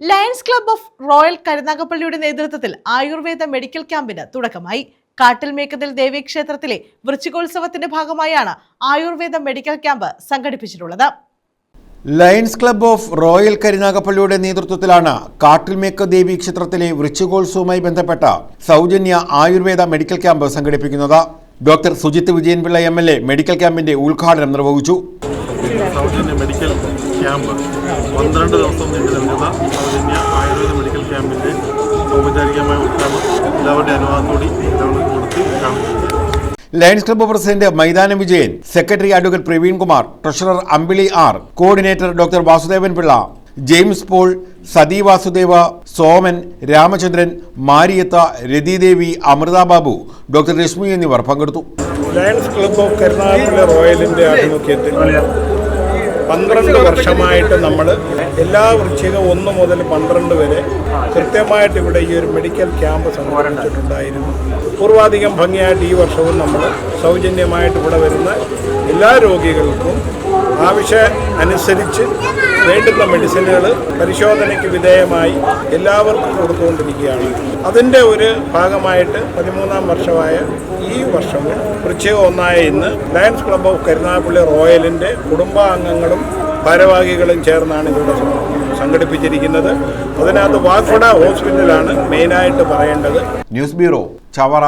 Lions club of royal കരുനാഗപ്പള്ളിയുടെ നേതൃത്വത്തിൽ Ayurveda medical ക്യാമ്പിന് തുടക്കമായി. കാട്ടിൽ മേക്കതിൽ ദേവീക്ഷേത്രത്തിലെ വൃശ്ചികോത്സവത്തിന്റെ ഭാഗമായാണ് ആയുർവേദ മെഡിക്കൽ ക്യാമ്പ് സംഘടിപ്പിച്ചിട്ടുള്ളത്. ലയൺസ് ക്ലബ്ബ് ഓഫ് റോയൽ കരുനാഗപ്പള്ളിയുടെ നേതൃത്വത്തിലാണ് കാട്ടിൽമേക്ക് ദേവി ക്ഷേത്രത്തിലെ വൃശ്ചികോത്സവവുമായി ബന്ധപ്പെട്ട സൗജന്യ ആയുർവേദ മെഡിക്കൽ ക്യാമ്പ് സംഘടിപ്പിക്കുന്നത്. Doctor Sujith Vijayan Pillai M L A medical ക്യാമ്പിന്റെ ഉദ്ഘാടനം നിർവഹിച്ചു. സൗജന്യ മെഡിക്കൽ ക്യാമ്പ് പന്ത്രണ്ട് ദിവസം നീണ്ടു നിൽക്കുന്ന എല്ലാവരുടെ അനുവാദത്തോടെ കൊടുത്ത് കാണുന്നു ലയൺസ് ക്ലബ്ബ് പ്രസിഡന്റ് മൈതാനം Vijayan secretary advocate Praveen Kumar treasurer Ambili R coordinator doctor Vasudevan Pillai James Paul Sathi Vasudeva Soman Ramachandran Mariyatha Rathidevi Amritha Babu doctor Reshmi എന്നിവർ പങ്കെടുത്തു. ലയൺസ് ക്ലബ്ബ് ഓഫ് കരുനാഗപ്പള്ളി റോയലിന്റെ ആഭിമുഖ്യത്തിൽ പന്ത്രണ്ട് വർഷമായിട്ട് നമ്മൾ എല്ലാ വൃശ്ചികം ഒന്ന് മുതൽ പന്ത്രണ്ട് വരെ കൃത്യമായിട്ട് ഇവിടെ ഈ ഒരു മെഡിക്കൽ ക്യാമ്പ് സംഘടിപ്പിച്ചിട്ടുണ്ടായിരുന്നു. പൂർവാധികം ഭംഗിയായിട്ട് ഈ വർഷവും നമ്മൾ സൗജന്യമായിട്ട് ഇവിടെ വരുന്ന എല്ലാ രോഗികൾക്കും ആവശ്യ അനുസരിച്ച് വേണ്ടുന്ന മെഡിസിനുകൾ പരിശോധനയ്ക്ക് വിധേയമായി എല്ലാവർക്കും കൊടുത്തുകൊണ്ടിരിക്കുകയാണ്. അതിന്റെ ഒരു ഭാഗമായിട്ട് പതിമൂന്നാം വർഷമായ ഈ വർഷവും വൃശ്ചിക ഒന്നായ ഇന്ന് ലയൺസ് ക്ലബ് ഓഫ് കരുനാഗപ്പള്ളി റോയലിന്റെ കുടുംബാംഗങ്ങളും ഭാരവാഹികളും ചേർന്നാണ് ഇതിവിടെ സംഘടിപ്പിച്ചിരിക്കുന്നത്. അതിനകത്ത് വാഗ്ഫട ഹോസ്പിറ്റലാണ് മെയിനായിട്ട് പറയേണ്ടത്. News bureau Chavara